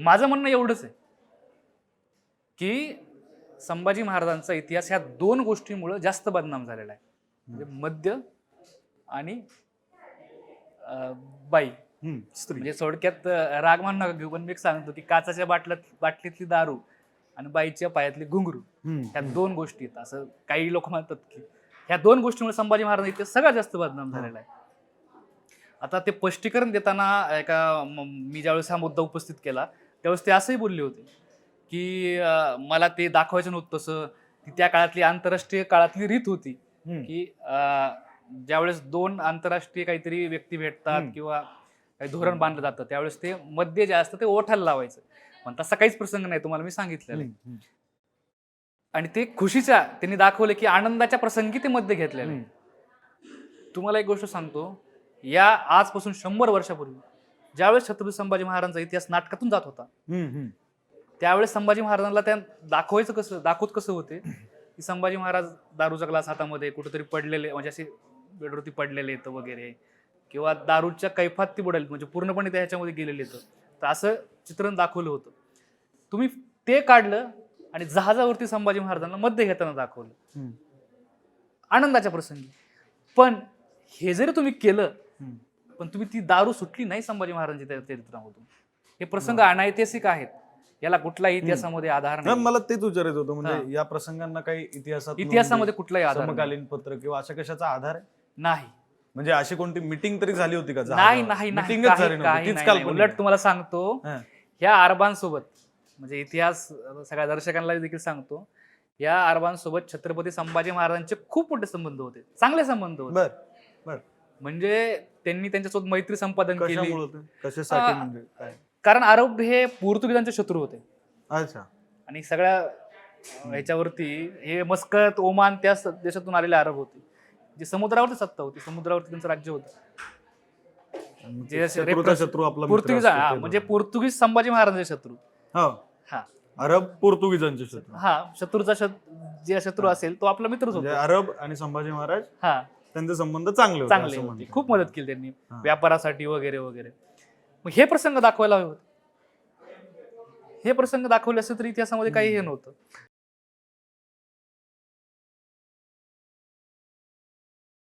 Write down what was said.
माझं म्हणणं एवढंच आहे की संभाजी महाराजांचा इतिहास ह्या दोन गोष्टींमुळे जास्त बदनाम झालेला आहे. म्हणजे मद्य आणि बाई. म्हणजे थोडक्यात राग नका घेऊ पण मी सांगतो की काचाच्या बाटल्यात बाटलीतली दारू आणि बाईच्या पायातली घुंगरू ह्या दोन गोष्टी आहेत. असं काही लोक म्हणतात की ह्या दोन गोष्टीमुळे संभाजी महाराज इथे सगळ्यात जास्त बदनाम झालेला आहे. आता ते स्पष्टीकरण देताना एका म- मी ज्यावेळेस हा मुद्दा उपस्थित केला त्यावेळेस ते असंही बोलले होते की मला ते दाखवायचं नव्हतं तसं ती त्या काळातली आंतरराष्ट्रीय काळातली रीत होती. की ज्यावेळेस दोन आंतरराष्ट्रीय काहीतरी व्यक्ती भेटतात. किंवा काही धोरण बांधलं जातं त्यावेळेस ते मध्य जे असतं ते ओठायला लावायचं पण तसा काहीच प्रसंग नाही तुम्हाला मी सांगितलेलं आणि ते खुशीच्या त्यांनी दाखवले की आनंदाच्या प्रसंगी ते मध्ये घेतलेले. तुम्हाला एक गोष्ट सांगतो या आजपासून शंभर वर्षापूर्वी ज्यावेळेस छत्रपती संभाजी महाराजांचा इतिहास नाटकातून जात होता. त्यावेळेस संभाजी महाराजांना त्या दाखवायचं कसं दाखवत कसं होते की संभाजी महाराज दारूचा ग्लास हातामध्ये कुठेतरी पडलेले म्हणजे असे बेडवरती पडलेले येतं वगैरे किंवा दारूच्या कैफात ती बुडाली म्हणजे पूर्णपणे त्या ह्याच्यामध्ये गेलेले येतं तर असं चित्रण दाखवलं होतं तुम्ही ते काढलं आणि जहाजावरती संभाजी महाराजांना मध्ये घेताना दाखवलं. आनंदाच्या प्रसंगी पण हे जरी तुम्ही केलं. पण तुम्ही ती दारू सुटली नाही संभाजी महाराजांच्या चरित्रामधून. हे प्रसंग अनैतिहासिक आहेत. याला कुठलाही इतिहासामध्ये आधार नाही मला तेच विचारायचं होतं म्हणजे. या प्रसंगांना काही इतिहासात इतिहासामध्ये कुठलाही नोंदी, आधार नाही. समकालीन पत्र किंवा अशा कशाचा आधार आहे? नाही. म्हणजे अशी कोणती मिटिंग तरी झाली होती का? नाही नाही नाही. उलट तुम्हाला सांगतो. ह्या अरबांसोबत म्हणजे इतिहास सगळ्या दर्शकांना देखील सांगतो या अरबांसोबत छत्रपती संभाजी महाराजांचे खूप मोठे संबंध होते. चांगले संबंध होते. म्हणजे त्यांनी त्यांच्यासोबत मैत्री संपादन केली. कशामुळे होते? कशासाठी आ, म्हणजे काय? कारण अरब हे पोर्तुगीजांचे शत्रू होते. अच्छा. आणि सगळ्या अं, ह्याच्यावरती हे मस्कत ओमान त्या स- देशातून आलेले अरब होते. जे समुद्रावरती सत्ता होती समुद्रावरती त्यांचं राज्य होतं. आणि जे असे शत्रूचा रेप्रेस- शत्रू आपला मित्र पोर्तुगीज असतो हा ते म्हणजे. पोर्तुगीज संभाजी महाराजांचे शत्रू. हो. हा. अरब पोर्तुगीजांचे शत्रू. हा शत्रूचा शत जे शत्रू हा. असेल तो आपला मित्रच म्हणजे होता. अरब आणि संभाजी महाराज हा. त्यांचे संबंध चांगले होते चांगले असं होते. म्हणतात. खूप मदत केली त्यांनी हा. व्यापारासाठी वगैरे वगैरे. मग हे प्रसंग दाखवायला हवे होते. हे प्रसंग दाखवले असते तर इतिहासामध्ये काही हे नव्हतं.